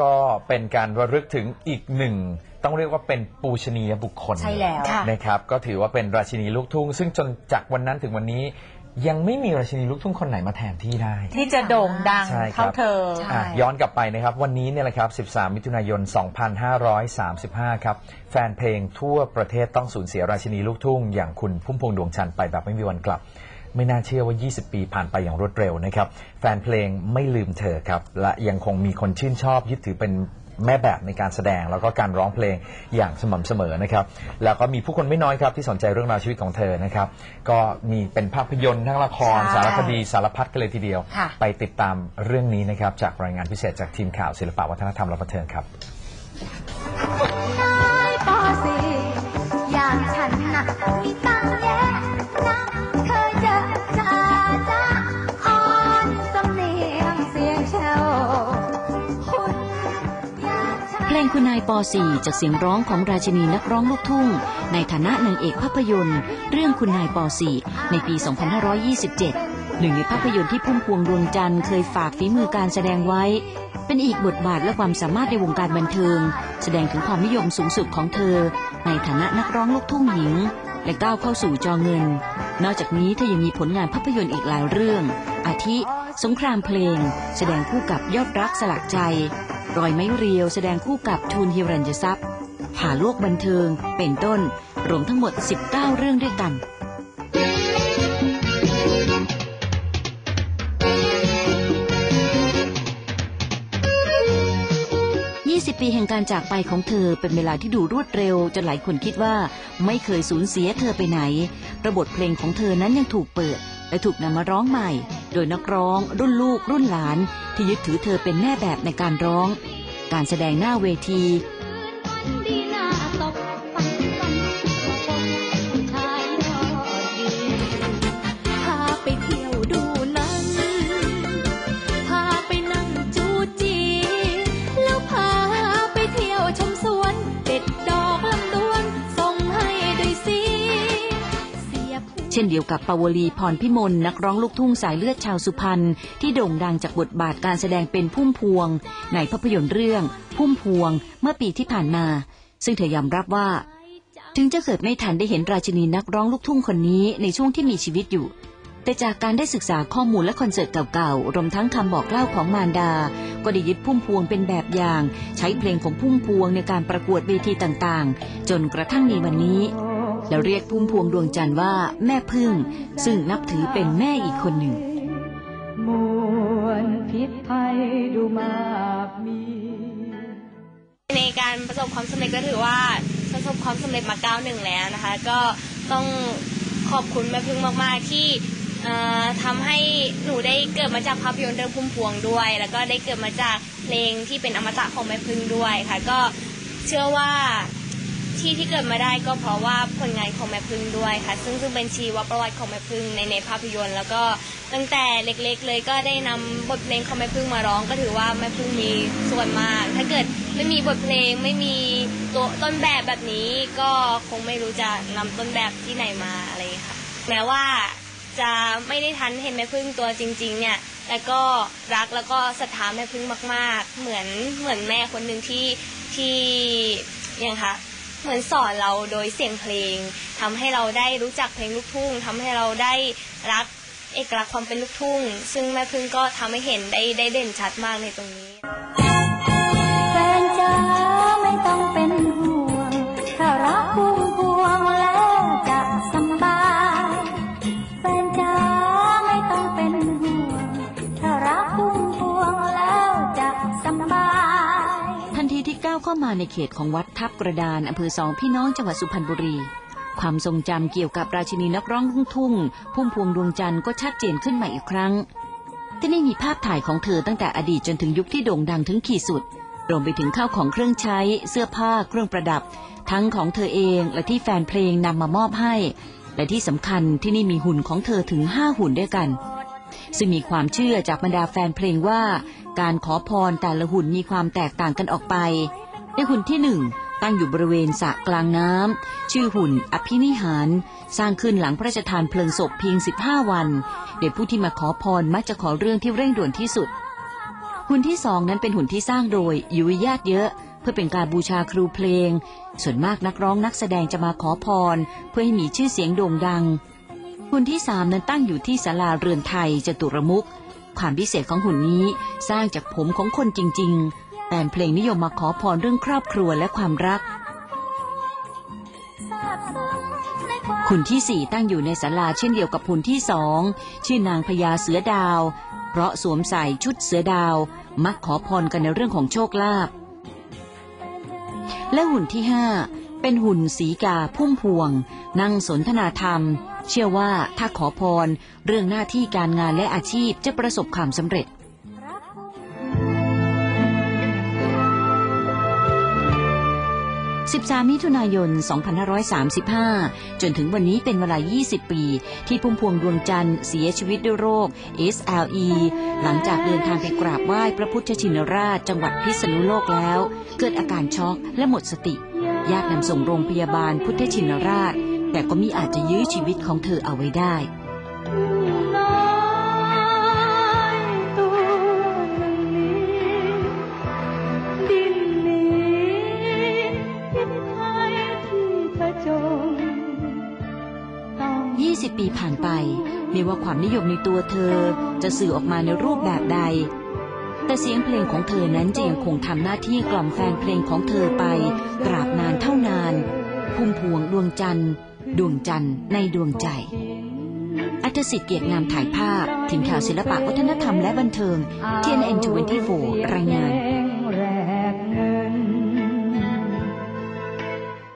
ก็เป็นการระลึกถึงอีกหนึ่ง ต้องเรียกว่าเป็นปูชนียบุคคลใช่แล้วค่ะ นะครับ ก็ถือว่าเป็นราชินีลูกทุ่ง ซึ่งจนจากวันนั้นถึงวันนี้ ยังไม่มีราชินีลูกทุ่งคนไหนมาแทนที่ได้ ที่จะโด่งดังใช่ครับ เท่าเธอ ใช่ อะย้อนกลับไปนะครับ วันนี้เนี่ยแหละครับ 13 มิถุนายน 2535 ครับ แฟนเพลงทั่วประเทศต้องสูญเสียราชินีลูกทุ่ง อย่างคุณพุ่มพวงดวงจันทร์ไปแบบไม่มีวันกลับ ไม่น่าเชื่อว่า 20 ปีผ่านไปอย่างรวดเร็วนะครับ แฟนเพลงไม่ลืมเธอครับ และยังคงมีคนชื่นชอบยึดถือเป็นแม่แบบในการแสดงแล้วก็การร้องเพลงอย่างสม่ำเสมอนะครับ แล้วก็มีผู้คนไม่น้อยครับที่สนใจเรื่องราวชีวิตของเธอนะครับ ก็มีเป็นภาพยนตร์ทั้งละคร ใช่สารคดีสารพัดกันเลยทีเดียว ค่ะ ไปติดตามเรื่องนี้นะครับ จากรายงานพิเศษจากทีมข่าวศิลปะวัฒนธรรมและบันเทิงครับ น้อยปอสี่อย่างฉันน่ะ คุณนายป .4 จากเสียงร้องของราชินีนักร้องลูกทุ่ง ในฐานะนางเอกภาพยนตร์ เรื่องคุณนายป .4 ในปี 2527 หนึ่งในภาพยนตร์ที่พุ่มพวงดวงจันทร์เคยฝากฝีมือการแสดงไว้ เป็นอีกบทบาทและความสามารถในวงการบันเทิง แสดงถึงความนิยมสูงสุดของเธอ ในฐานะนักร้องลูกทุ่งหญิง และก้าวเข้าสู่จอเงิน นอกจากนี้เธอยังมีผลงานภาพยนตร์อีกหลายเรื่อง อาทิ สงครามเพลง แสดงคู่กับยอดรักสลักใจ รอยไม้เรียวแสดงคู่กับทูนฮิรัญยทรัพย์ผ่าโลกบันเทิง เป็นต้น รวมทั้งหมด 19 เรื่องด้วยกัน 20 ปีแห่งการจากไปของเธอเป็นเวลาที่ดูรวดเร็ว จนหลายคนคิดว่าไม่เคยสูญเสียเธอไปไหน ระบบเพลงของเธอนั้นยังถูกเปิด และถูกนำมาร้องใหม่ โดยนักร้องรุ่นลูกรุ่นหลาน ที่ยึดถือเธอเป็นแม่แบบในการร้อง การแสดงหน้าเวที ช่นเดียวกับปาวลีพรพิมลนักร้องลูกทุ่งสายเลือดชาวสุพรรณที่โด่งดังจากบทบาทการแสดงเป็นพุ่มพวง ในภาพยนตร์เรื่อง พุ่มพวงเมื่อปีที่ผ่านมา ซึ่งเธอยอมรับว่า ถึงจะเกิดไม่ทันได้เห็นราชินีนักร้องลูกทุ่งคนนี้ในช่วงที่มีชีวิตอยู่ แต่จากการได้ศึกษาข้อมูลและคอนเสิร์ตเก่าๆรวมทั้งคำบอกเล่าของมารดา ก็ได้ยึดพุ่มพวงเป็นแบบอย่าง ใช้เพลงของพุ่มพวงในการประกวดเวทีต่างๆ จนกระทั่งมีวันนี้ แล้วเรียกพุ่มพวงดวงจันทร์ว่าแม่พึ่ง ซึ่งนับถือเป็นแม่อีกคนหนึ่งมวลพิษภัยดูมากมีในการประสบความสำเร็จก็ถือว่าประสบความสำเร็จมาก้าวหนึ่งแล้วนะคะ ก็ต้องขอบคุณแม่พึ่งมากๆที่เอ่อทำให้หนูได้เกิดมาจากภาพยนตร์เรื่องพุ่มพวงด้วย แล้วก็ได้เกิดมาจากเพลงที่เป็นอมตะของแม่พึ่งด้วยค่ะ ก็เชื่อว่า ที่ที่เกิดมาได้ก็เพราะว่าผลงานของแม่พึ่งด้วยค่ะ ซึ่งซึ่งเป็นชีวประวัติของแม่พึ่งในในภาพยนตร์ แล้วก็ตั้งแต่เล็กๆ เลยก็ได้นำบทเพลงของแม่พึ่งมาร้อง ก็ถือว่าแม่พึ่งมีส่วนมาก ถ้าเกิดไม่มีบทเพลงไม่มีตัวต้นแบบแบบนี้ก็คงไม่รู้จะนำต้นแบบที่ไหนมาอะไรอย่างเงี้ยค่ะ แม้ว่าจะไม่ได้ทันเห็นแม่พึ่งตัวจริง ๆ เนี่ย แต่ก็รักแล้วก็ศรัทธาแม่พึ่งมาก ๆ เหมือนเหมือนแม่คนหนึ่งที่ที่ยังคะ เหมือนสอนเราโดยเสียงเพลงทำให้เราได้รู้จักเพลงลูกทุ่งทำให้เราได้รักเอกลักษณ์ความเป็นลูกทุ่ง ซึ่งแม่พึ่งก็ทำให้เห็นได้ได้เด่นชัดมากในตรงนี้ ก้าวเข้ามาในเขตของวัดทับกระดานอำเภอสองพี่น้องจังหวัดสุพรรณบุรี ความทรงจำเกี่ยวกับราชินีนักร้องลูกทุ่ง พุ่มพวงดวงจันทร์ก็ชัดเจนขึ้นมาอีกครั้ง ที่นี่มีภาพถ่ายของเธอตั้งแต่อดีตจนถึงยุคที่โด่งดังถึงขีดสุด รวมไปถึงข้าวของเครื่องใช้ เสื้อผ้า เครื่องประดับ ทั้งของเธอเองและที่แฟนเพลงนำมามอบให้ และที่สำคัญที่นี่มีหุ่นของเธอถึงห้าหุ่นด้วยกัน ซึ่งมีความเชื่อจากบรรดาแฟนเพลงว่า การขอพรแต่ละหุ่นมีความแตกต่างกันออกไป ในหุ่นที่หนึ่งตั้งอยู่บริเวณสระกลางน้ำชื่อหุ่นอภินิหาร สร้างขึ้นหลังพระราชทานเพลิงศพเพียง 15 วัน โดยผู้ที่มาขอพรมักจะขอเรื่องที่เร่งด่วนที่สุด หุ่นที่สองนั้นเป็นหุ่นที่สร้างโดยยุ้ยญาติเยอะเพื่อเป็นการบูชาครูเพลง ส่วนมากนักร้องนักแสดงจะมาขอพร เพื่อให้มีชื่อเสียงโด่งดัง หุ่นที่สามนั้นตั้งอยู่ที่ศาลาเรือนไทยจตุรมุขความพิเศษของหุ่นนี้สร้างจากผมของคนจริง ๆ แต่เพลงนิยมมาขอพรเรื่องครอบครัวและความรักหุ่นที่สี่ตั้งอยู่ในศาลาเช่นเดียวกับหุ่นที่สองชื่อนางพญาเสือดาว เพราะสวมใส่ชุดเสือดาว มักขอพรกันในเรื่องของโชคลาภและหุ่นที่ห้าเป็นหุ่นสีกาพุ่มพวง นั่งสนทนาธรรม เชื่อว่าถ้าขอพร เรื่องหน้าที่การงานและอาชีพจะประสบความสำเร็จ13มิถุนายน 2535 จนถึงวันนี้เป็นเวลา 20 ปี ที่พุ่มพวงดวงจันทร์เสียชีวิตด้วยโรค SLE หลังจากเดินทางไปกราบไหว้พระพุทธชินราชจังหวัดพิษณุโลกแล้ว เกิดอาการช็อกและหมดสติ ญาตินำส่งโรงพยาบาลพุทธชินราช แต่ก็มิอาจจะยื้อชีวิตของเธอเอาไว้ได้น้อยตัวหนึ่งนี้ดิ้นหนีพิษภัยที่ผจญต้อง20ปีผ่านไป ไม่ว่าความนิยมในตัวเธอจะสื่อออกมาในรูปแบบใด แต่เสียงเพลงของเธอนั้นจะยังคงทำหน้าที่กล่อมแฟนเพลงของเธอไปตราบนานเท่านานพุ่มพวงดวงจันทร์ ดวงจันทร์ในดวงใจ อัตสิทธิ์เกียรติงามถ่ายภาพ ทีมข่าวศิลปะวัฒนธรรมและบันเทิง TNN 24 รายงาน